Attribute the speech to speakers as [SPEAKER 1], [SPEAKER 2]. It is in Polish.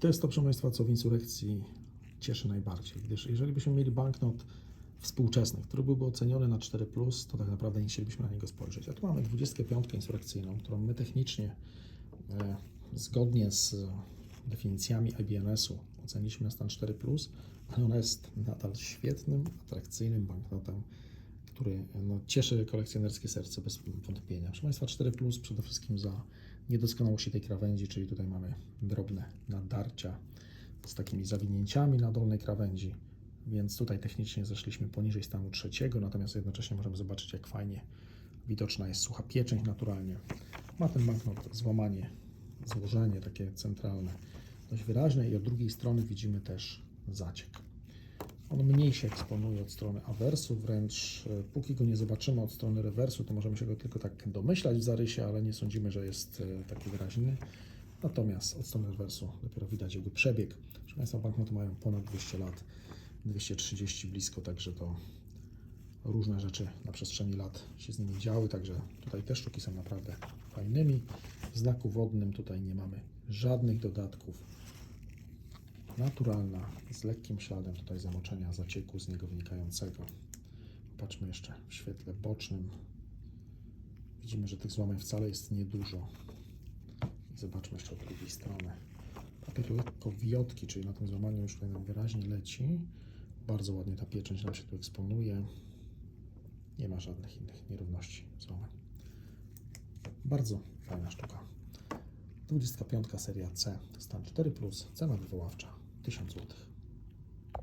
[SPEAKER 1] to jest to, proszę Państwa, co w insurekcji cieszy najbardziej, gdyż jeżeli byśmy mieli banknot współczesny, który byłby oceniony na 4+, to tak naprawdę nie chcielibyśmy na niego spojrzeć. A tu mamy 25 insurekcyjną, którą my technicznie, e, zgodnie z definicjami IBNS-u, oceniliśmy na stan 4+, ale ona jest nadal świetnym, atrakcyjnym banknotem, który no, cieszy kolekcjonerskie serce bez wątpienia. Proszę Państwa, 4 plus przede wszystkim za niedoskonałości tej krawędzi, czyli tutaj mamy drobne nadarcia z takimi zawinięciami na dolnej krawędzi, więc tutaj technicznie zeszliśmy poniżej stanu trzeciego, natomiast jednocześnie możemy zobaczyć, jak fajnie widoczna jest sucha pieczęć naturalnie. Ma ten banknot złamanie, złożenie takie centralne dość wyraźne i od drugiej strony widzimy też zaciek. On mniej się eksponuje od strony awersu, wręcz e, póki go nie zobaczymy od strony rewersu, to możemy się go tylko tak domyślać w zarysie, ale nie sądzimy, że jest e, taki wyraźny. Natomiast od strony rewersu dopiero widać jego przebieg. Proszę Państwa, banknoty mają ponad 200 lat, 230 blisko, także to różne rzeczy na przestrzeni lat się z nimi działy, także tutaj te sztuki są naprawdę fajnymi. W znaku wodnym tutaj nie mamy żadnych dodatków naturalna, z lekkim śladem tutaj zamoczenia zacieku z niego wynikającego. Popatrzmy jeszcze w świetle bocznym. Widzimy, że tych złamań wcale jest niedużo. Zobaczmy jeszcze od drugiej strony. Papier lekko wiotki, czyli na tym złamaniu już tutaj nam wyraźnie leci. Bardzo ładnie ta pieczęć nam się tu eksponuje. Nie ma żadnych innych nierówności złamań. Bardzo fajna sztuka. 25 seria C, stan 4, cena wywoławcza 上做的。